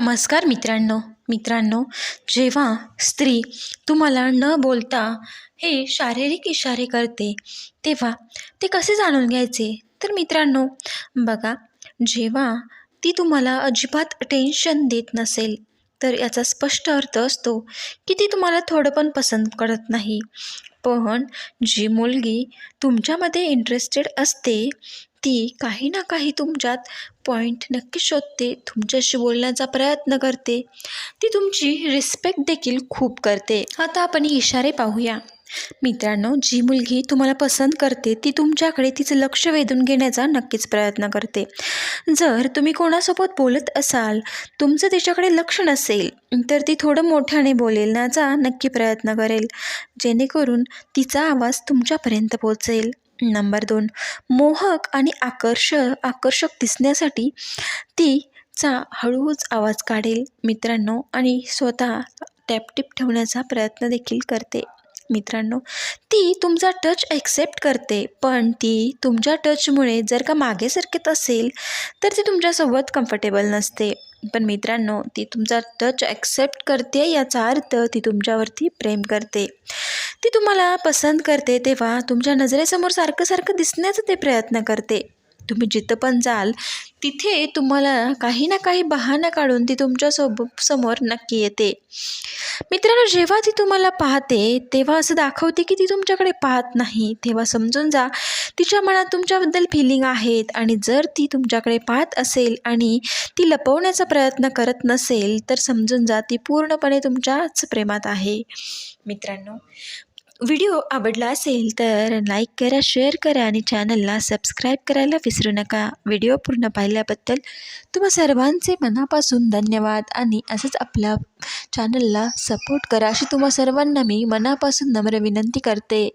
नमस्कार मित्रांनो मित्रांनो जेव्हा स्त्री तुम्हाला न बोलता हे शारीरिक इशारे करते तेव्हा ते कसे जाणून घ्यायचे? तर मित्रांनो बघा जेव्हा ती तुम्हाला अजिबात टेन्शन देत नसेल तर याचा स्पष्ट अर्थ असतो की ती तुम्हाला थोडं पण पसंत करत नाही. पण जी मुलगी तुमच्यामध्ये इंटरेस्टेड असते ती काही ना काही तुमच्यात पॉईंट नक्की शोधते तुमच्याशी बोलण्याचा प्रयत्न करते. ती तुमची रिस्पेक्ट देखील खूप करते. आता आपण इशारे पाहूया. मित्रांनो जी मुलगी तुम्हाला पसंत करते ती तुमच्याकडे तिचं लक्ष वेधून घेण्याचा नक्कीच प्रयत्न करते. जर तुम्ही कोणासोबत बोलत असाल तुमचं तिच्याकडे लक्ष नसेल तर ती थोडं मोठ्याने बोलण्याचा नक्की प्रयत्न करेल. जेणेकरून तिचा आवाज तुमच्यापर्यंत पोचेल नंबर दोन मोहक आणि आकर्ष आकर्षक दिसण्यासाठी ती चा हळूच आवाज काढेल. मित्रांनो आणि स्वतः टॅपटिप ठेवण्याचा प्रयत्न देखील करते. मित्रांनो ती तुमचा टच ॲक्सेप्ट करते पण ती तुमच्या टचमुळे जर का मागे सरकत असेल तर ती तुमच्यासोबत कम्फर्टेबल नसते. पण मित्रांनो ती तुमचा टच ॲक्सेप्ट करते याचा अर्थ ती तुमच्यावरती प्रेम करते. ती तुम्हाला पसंत करते तेव्हा तुमच्या नजरेसमोर सारखं सारखं दिसण्याचा ते प्रयत्न करते. तुम्ही जिथं पण जाल तिथे तुम्हाला काही ना काही बहाणा काढून ती तुमच्यासोबत समोर नक्की येते. मित्रांनो जेव्हा ती तुम्हाला पाहते तेव्हा असं दाखवते की ती तुमच्याकडे पाहत नाही. तेव्हा समजून जा तिच्या मनात तुमच्याबद्दल फिलिंग आहेत आणि जर ती तुमच्याकडे पाहत असेल आणि ती लपवण्याचा प्रयत्न करत नसेल तर समजून जा ती पूर्णपणे तुमच्याच प्रेमात आहे. मित्रांनो व्हिडिओ आवडला असेल तर लाईक करा शेअर करा आणि चॅनलला सबस्क्राईब करायला विसरू नका. व्हिडिओ पूर्ण पाहिल्याबद्दल तुम्हा सर्वांचे मनापासून धन्यवाद आणि असंच आपल्या चॅनलला सपोर्ट करा अशी तुम्हा सर्वांना मी मनापासून नम्र विनंती करते.